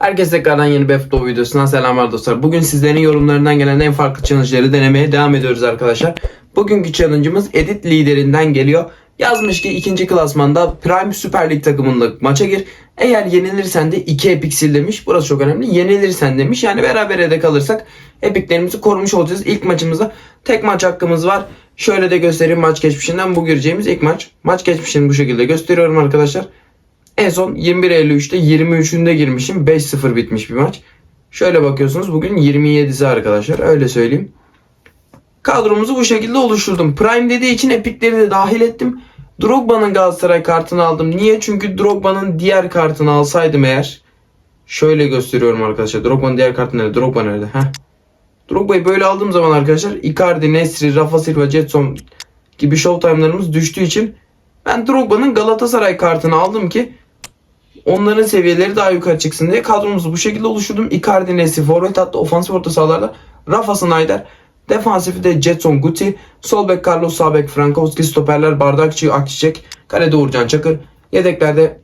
Herkese tekrardan yeni futbol videosundan selamlar dostlar. Bugün sizlerin yorumlarından gelen en farklı challenge'ları denemeye devam ediyoruz arkadaşlar. Bugünkü challenge'ımız edit liderinden geliyor. Yazmış ki ikinci klasmanda Prime Süper Lig takımında maça gir. Eğer yenilirsen de 2 epic demiş. Burası çok önemli. Yenilirsen demiş. Yani berabere de kalırsak epiklerimizi korumuş olacağız. İlk maçımızda tek maç hakkımız var. Şöyle de göstereyim maç geçmişinden bu gireceğimiz ilk maç. Maç geçmişini bu şekilde gösteriyorum arkadaşlar. En son 21.53'te 23'ünde girmişim. 5-0 bitmiş bir maç. Şöyle bakıyorsunuz bugün 27'si arkadaşlar. Öyle söyleyeyim. Kadromuzu bu şekilde oluşturdum. Prime dediği için epikleri de dahil ettim. Drogba'nın Galatasaray kartını aldım. Niye? Çünkü Drogba'nın diğer kartını alsaydım eğer. Şöyle gösteriyorum arkadaşlar. Drogba'nın diğer kartı nerede? Drogba nerede? Heh. Drogba'yı böyle aldığım zaman arkadaşlar Icardi, Nesri, Rafa Silva, Jetson gibi showtime'larımız düştüğü için ben Drogba'nın Galatasaray kartını aldım ki onların seviyeleri daha yukarı çıksın diye kadromuzu bu şekilde oluşturdum. Icardi, Nesri, forvet hatta ofansif orta sahalarda Rafa Snyder, defansifi de Jetson Guti, sol bek Carlos, sağ bek Frankowski, stoperler Bardakçı, Akçiçek, kalede Uğurcan Çakır, yedeklerde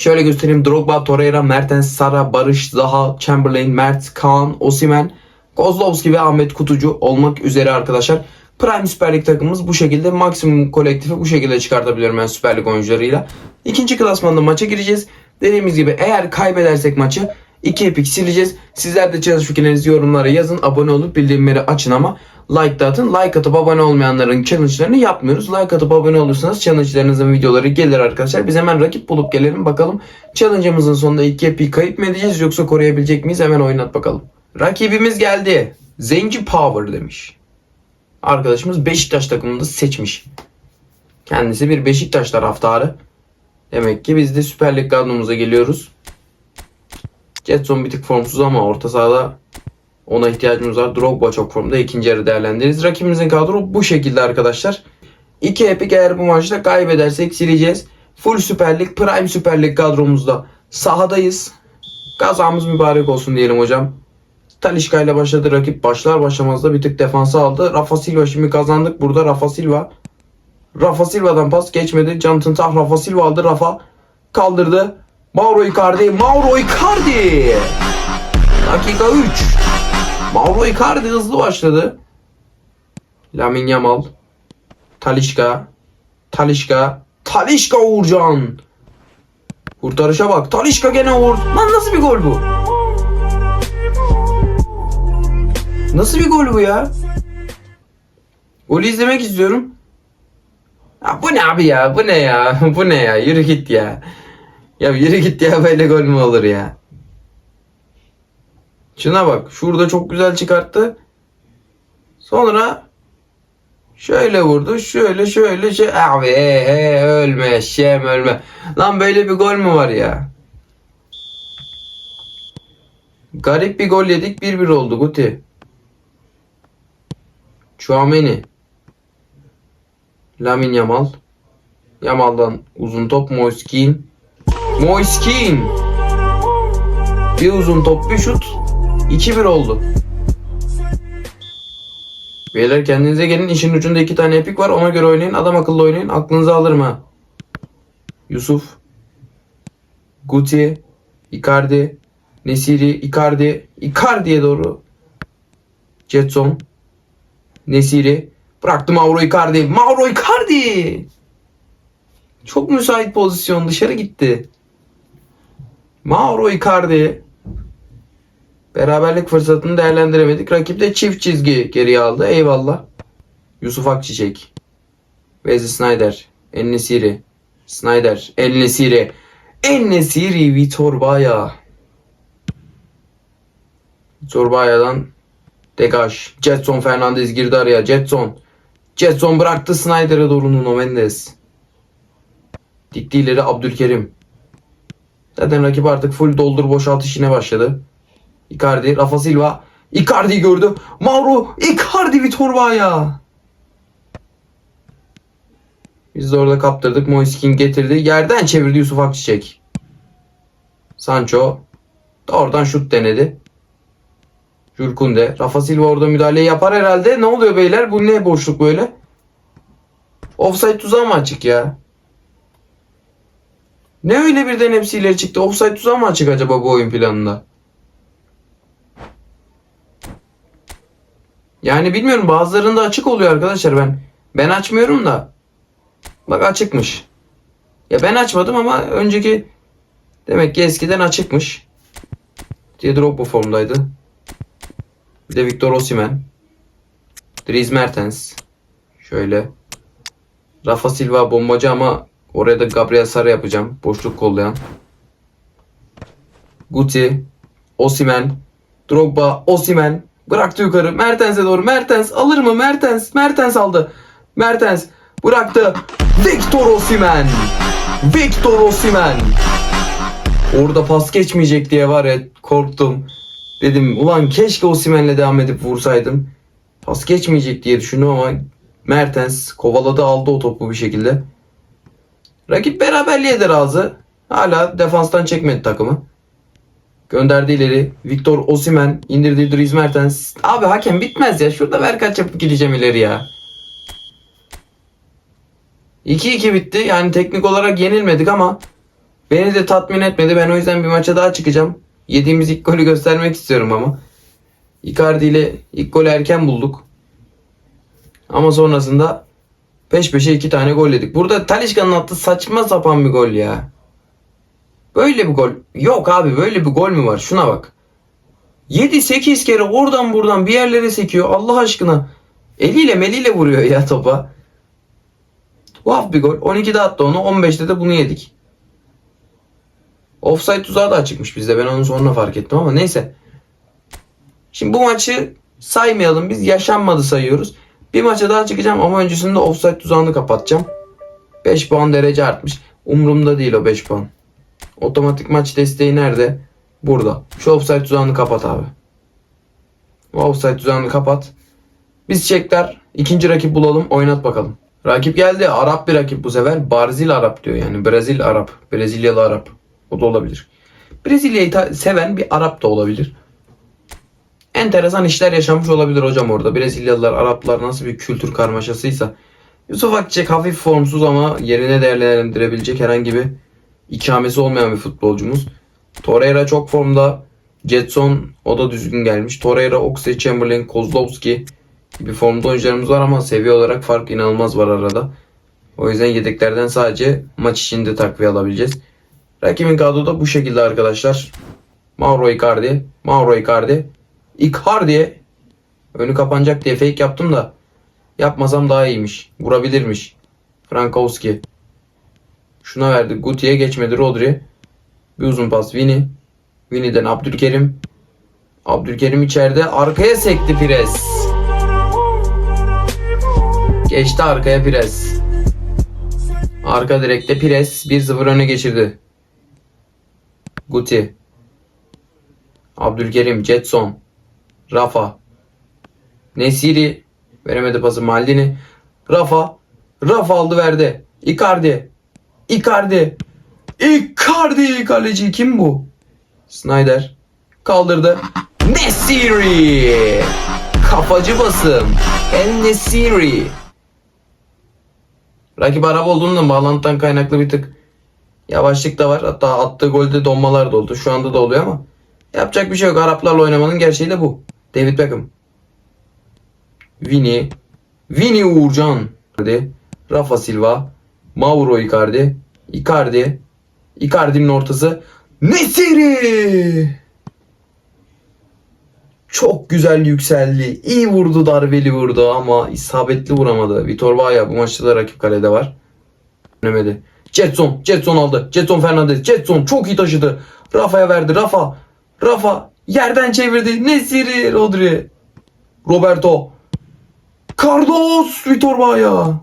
Şöyle göstereyim. Drogba, Torreira, Mertens, Sara, Barış, Zaha, Chamberlain, Mert, Kaan, Osimen, Kozlovski ve Ahmet Kutucu olmak üzere arkadaşlar. Prime Süper Lig takımımız bu şekilde maksimum kolektifi bu şekilde çıkartabiliyorum ben Süper Lig oyuncularıyla. İkinci klasmanda maça gireceğiz. Dediğimiz gibi eğer kaybedersek maçı 2 epik sileceğiz. Sizler de challenge fikirlerinizi yorumlara yazın. Abone olup bildirimleri açın ama like da atın. Like atıp abone olmayanların challenge'larını yapmıyoruz. Like atıp abone olursanız challenge'larınızın videoları gelir arkadaşlar. Biz hemen rakip bulup gelelim bakalım. Challenge'ımızın sonunda 2 epik kayıp mı edeceğiz yoksa koruyabilecek miyiz? Hemen oynat bakalım. Rakibimiz geldi. Zenci Power demiş. Arkadaşımız Beşiktaş takımında seçmiş. Kendisi bir Beşiktaş taraftarı. Demek ki biz de Süper Lig kadromuza geliyoruz. Jetson bir tık formsuz ama orta sahada ona ihtiyacımız var. Drogba çok formda. ikinci yarı değerlendiririz. Rakibimizin kadro bu şekilde arkadaşlar. İki epik eğer bu maçta kaybedersek sileceğiz. Full Süper Lig, Prime Süper Lig kadromuzda sahadayız. Kazamız mübarek olsun diyelim hocam. Talişka ile başladı rakip. Başlar başlamaz da bir tık defansı aldı. Rafa Silva şimdi kazandık. Burada Rafa Silva. Rafa Silva'dan pas geçmedi. Jonathan Tah Rafa Silva aldı. Rafa kaldırdı. Mauro Icardi. Mauro Icardi. Dakika 3. Mauro Icardi hızlı başladı. Lamin Yamal. Talişka. Talişka. Talişka Uğurcan. Kurtarışa bak. Talişka gene Uğur. Lan nasıl bir gol bu? Nasıl bir gol bu ya? Golü izlemek istiyorum. Ya bu ne abi ya? Bu ne ya? Bu ne ya? Yürü git ya. Ya yürü git ya böyle gol mü olur ya? Şuna bak. Şurada çok güzel çıkarttı. Sonra şöyle vurdu. Şöyle şöyle şey. Abi he, he, ölme. Şem ölme. Lan böyle bir gol mü var ya? Garip bir gol yedik. 1-1 oldu Guti. Chouameni. Lamin Yamal. Yamal'dan uzun top Moiskin. Moiskin. Bir uzun top bir şut. 2-1 oldu. Beyler kendinize gelin. İşin ucunda iki tane epik var. Ona göre oynayın. Adam akıllı oynayın. Aklınızı alırım ha. Yusuf. Guti. Icardi. Nesiri. Icardi. Icardi'ye doğru. Jetson. Nesiri. Bıraktı Mauro Icardi. Mauro Icardi. Çok müsait pozisyon. Dışarı gitti. Mauro Icardi. Beraberlik fırsatını değerlendiremedik. Rakip de çift çizgi geriye aldı. Eyvallah. Yusuf Akçiçek. Wesley Snyder. Ennesiri. Snyder. Ennesiri. Ennesiri Vitor Baya. Vitor Baya'dan Degaj. Jetson Fernandez girdi araya. Jetson. Jetson bıraktı Snyder'e doğru Nuno Mendes. Dikti ileri Abdülkerim. Zaten rakip artık full doldur boşalt işine başladı. Icardi, Rafa Silva. Icardi gördü. Mauro, Icardi Vitor Baya. Biz de orada kaptırdık. Moiskin getirdi. Yerden çevirdi Yusuf Akçiçek. Sancho. Oradan şut denedi. Jurkunde. Rafa Silva orada müdahaleyi yapar herhalde. Ne oluyor beyler? Bu ne boşluk böyle? Offside tuzağı mı açık ya? Ne öyle birden hepsi ileri çıktı? Offside tuzağı mı açık acaba bu oyun planında? Yani bilmiyorum bazılarında açık oluyor arkadaşlar ben. Ben açmıyorum da. Bak açıkmış. Ya ben açmadım ama önceki demek ki eskiden açıkmış. Diye bu formdaydı. Bir de Victor Osimhen. Dries Mertens. Şöyle. Rafa Silva bombacı ama oraya da Gabriel Sara yapacağım. Boşluk kollayan. Guti. Osimhen. Drogba. Osimhen. Bıraktı yukarı. Mertens'e doğru. Mertens alır mı? Mertens. Mertens aldı. Mertens bıraktı. Victor Osimhen. Victor Osimhen. Orada pas geçmeyecek diye var ya korktum. Dedim ulan keşke Osimhen'le devam edip vursaydım. Pas geçmeyecek diye düşündüm ama Mertens kovaladı aldı o topu bir şekilde. Rakip beraberliğe de razı. Hala defanstan çekmedi takımı. Gönderdi ileri. Victor Osimhen indirdi Dries Mertens. Abi hakem bitmez ya. Şurada ver kaç gideceğim ileri ya. 2-2 bitti. Yani teknik olarak yenilmedik ama beni de tatmin etmedi. Ben o yüzden bir maça daha çıkacağım. Yediğimiz ilk golü göstermek istiyorum ama. Icardi ile ilk golü erken bulduk. Ama sonrasında peş peşe iki tane gol yedik. Burada Talişka'nın attığı saçma sapan bir gol ya. Böyle bir gol. Yok abi böyle bir gol mü var? Şuna bak. 7-8 kere oradan buradan bir yerlere sekiyor. Allah aşkına. Eliyle meliyle vuruyor ya topa. Tuhaf bir gol. 12'de attı onu. 15'te de bunu yedik. Offside tuzağı da açıkmış bizde. Ben onu sonra fark ettim ama neyse. Şimdi bu maçı saymayalım. Biz yaşanmadı sayıyoruz. Bir maça daha çıkacağım ama öncesinde offside tuzağını kapatacağım. 5 puan derece artmış. Umurumda değil o 5 puan. Otomatik maç desteği nerede? Burada. Şu offside tuzağını kapat abi. O offside tuzağını kapat. Biz çekler ikinci rakip bulalım oynat bakalım. Rakip geldi. Arap bir rakip bu sefer. Barzil Arap diyor yani. Brezil Arap. Brezilyalı Arap. O da olabilir. Brezilya'yı seven bir Arap da olabilir. Enteresan işler yaşamış olabilir hocam orada. Brezilyalılar, Araplar nasıl bir kültür karmaşasıysa. Yusuf Akçek hafif formsuz ama yerine değerlendirebilecek herhangi bir ikamesi olmayan bir futbolcumuz. Torreira çok formda. Jetson o da düzgün gelmiş. Torreira, Oxlade, Chamberlain, Kozlowski gibi formda oyuncularımız var ama seviye olarak fark inanılmaz var arada. O yüzden yedeklerden sadece maç içinde takviye alabileceğiz. Rakibin kadrosu da bu şekilde arkadaşlar. Mauro Icardi, Mauro Icardi, Icardi. Önü kapanacak diye fake yaptım da yapmasam daha iyiymiş. Vurabilirmiş. Frankowski. Şuna verdi. Guti'ye geçmedi Rodri. Bir uzun pas Vini. Vini'den Abdülkerim. Abdülkerim içeride. Arkaya sekti Pires. Geçti arkaya Pires. Arka direkte Pires 1-0 öne geçirdi. Guti. Abdülkerim, Jetson. Rafa. Nesiri. Veremedi pası Maldini. Rafa. Rafa aldı verdi. Icardi. Icardi. Icardi kaleci kim bu? Snyder kaldırdı. Nesiri. Kafacı basım. El Nesiri. Rakip Arap olduğundan bağlantıdan kaynaklı bir tık yavaşlık da var. Hatta attığı golde donmalar da oldu. Şu anda da oluyor ama yapacak bir şey yok. Araplarla oynamanın gerçeği de bu. David Beckham. Vini. Vini Uğurcan. Rafa Silva. Mauro Icardi. Icardi. Icardi'nin ortası. Nesiri! Çok güzel yükseldi. İyi vurdu darbeli vurdu ama isabetli vuramadı. Vitor Baya bu maçta da rakip kalede var. Dönemedi. Jetson. Jetson aldı. Jetson Fernandez. Jetson çok iyi taşıdı. Rafa'ya verdi. Rafa. Rafa yerden çevirdi. Nesiri Rodri. Roberto. Carlos Vitor Baya.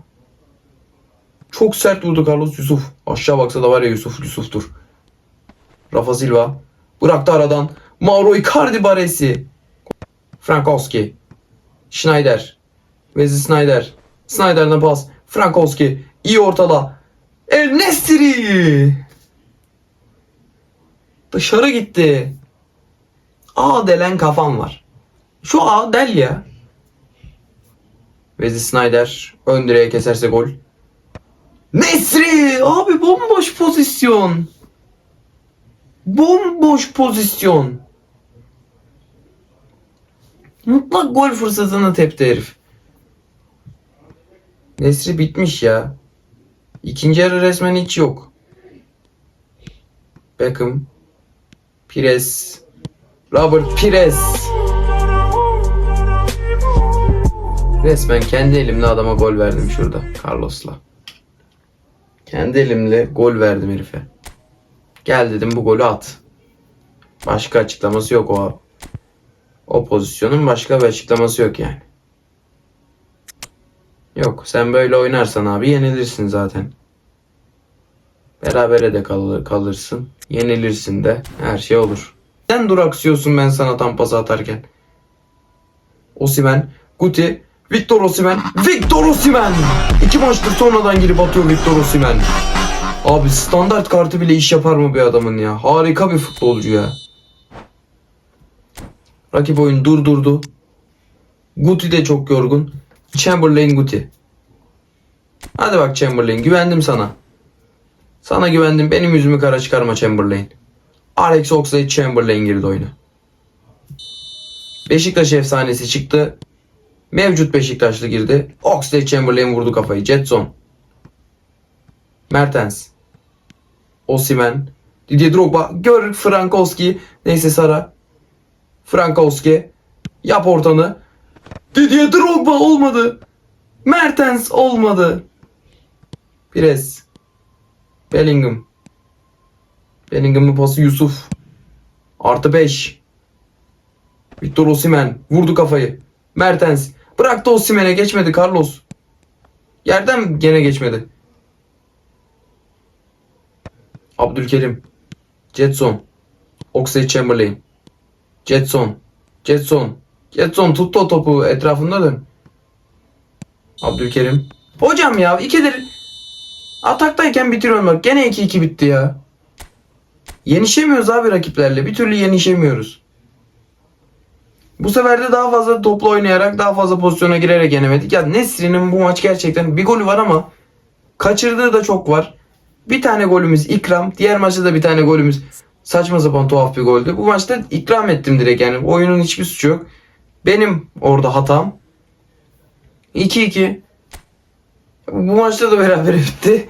Çok sert vurdu Carlos Yusuf. Aşağı baksa da var ya Yusuf Yusuf'tur. Rafa Silva. Bıraktı aradan. Mauro Icardi baresi. Frankowski. Schneider. Wesley Snyder. Snyder'den pas. Frankowski. iyi ortada. El Nesiri. Dışarı gitti. A delen kafam var. Şu A del ya. Wesley Snyder ön direğe keserse gol. Nesri! Abi bomboş pozisyon. Bomboş pozisyon. Mutlak gol fırsatını tepti herif. Nesri bitmiş ya. İkinci yarı resmen hiç yok. Beckham. Pires. Robert Pires. Resmen kendi elimle adama gol verdim şurada. Carlos'la. Kendi elimle gol verdim herife. Gel dedim bu golü at. Başka açıklaması yok o. O pozisyonun başka bir açıklaması yok yani. Yok sen böyle oynarsan abi yenilirsin zaten. Berabere de kalır, kalırsın. Yenilirsin de her şey olur. Sen duraksıyorsun ben sana tam pas atarken. Osimen, Guti, Victor Osimen, Victor Osimen! İki maçtır sonradan girip atıyor Victor Osimen. Abi standart kartı bile iş yapar mı bir adamın ya? Harika bir futbolcu ya. Rakip oyun durdurdu. Guti de çok yorgun. Chamberlain Guti. Hadi bak Chamberlain güvendim sana. Sana güvendim. Benim yüzümü kara çıkarma Chamberlain. Alex Oxlade-Chamberlain girdi oyuna. Beşiktaş efsanesi çıktı. Mevcut Beşiktaşlı girdi. Oxlade-Chamberlain vurdu kafayı. Jetson. Mertens. Osimen. Didier Drogba. Gör Frankowski. Neyse Sara. Frankowski. Yap ortanı. Didier Drogba olmadı. Mertens olmadı. Pires. Bellingham. Bellingham'ın pası Yusuf. Artı 5. Victor Osimhen. Vurdu kafayı. Mertens. Bıraktı Osimhen'e geçmedi Carlos. Yerden gene geçmedi. Abdülkerim. Jetson. Oxlade Chamberlain. Jetson. Jetson. Jetson tuttu o topu etrafında dön. Abdülkerim. Hocam ya ikidir ataktayken bitiriyorum bak. Gene 2-2 bitti ya. Yenişemiyoruz abi rakiplerle. Bir türlü yenişemiyoruz. Bu sefer de daha fazla toplu oynayarak daha fazla pozisyona girerek yenemedik. Ya Nesri'nin bu maç gerçekten bir golü var ama kaçırdığı da çok var. Bir tane golümüz ikram. Diğer maçta da bir tane golümüz saçma sapan tuhaf bir goldü. Bu maçta ikram ettim direkt yani. Oyunun hiçbir suçu yok. Benim orada hatam. 2-2. Bu maçta da beraber bitti.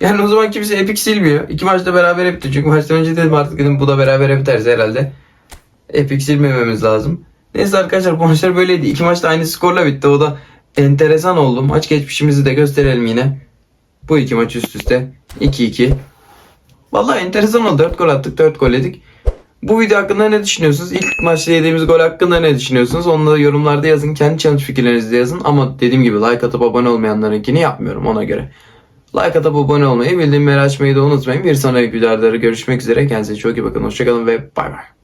Yani o zaman kimse epik silmiyor. İki maçta beraber bitti. Çünkü maçtan önce dedim artık dedim bu da beraber biterse herhalde. Epik silmememiz lazım. Neyse arkadaşlar bu maçlar böyleydi. İki maçta aynı skorla bitti. O da enteresan oldu. Maç geçmişimizi de gösterelim yine. Bu iki maç üst üste 2-2. Vallahi enteresan oldu. 4 gol attık, 4 gol yedik. Bu video hakkında ne düşünüyorsunuz? İlk maçta yediğimiz gol hakkında ne düşünüyorsunuz? Da yorumlarda yazın. Kendi challenge fikirlerinizi de yazın. Ama dediğim gibi like atıp abone olmayanlarınkini yapmıyorum ona göre. Like atıp abone olmayı, bildirimleri açmayı da unutmayın. Bir sonraki videolarda görüşmek üzere. Kendinize çok iyi bakın. Hoşçakalın ve bay bay.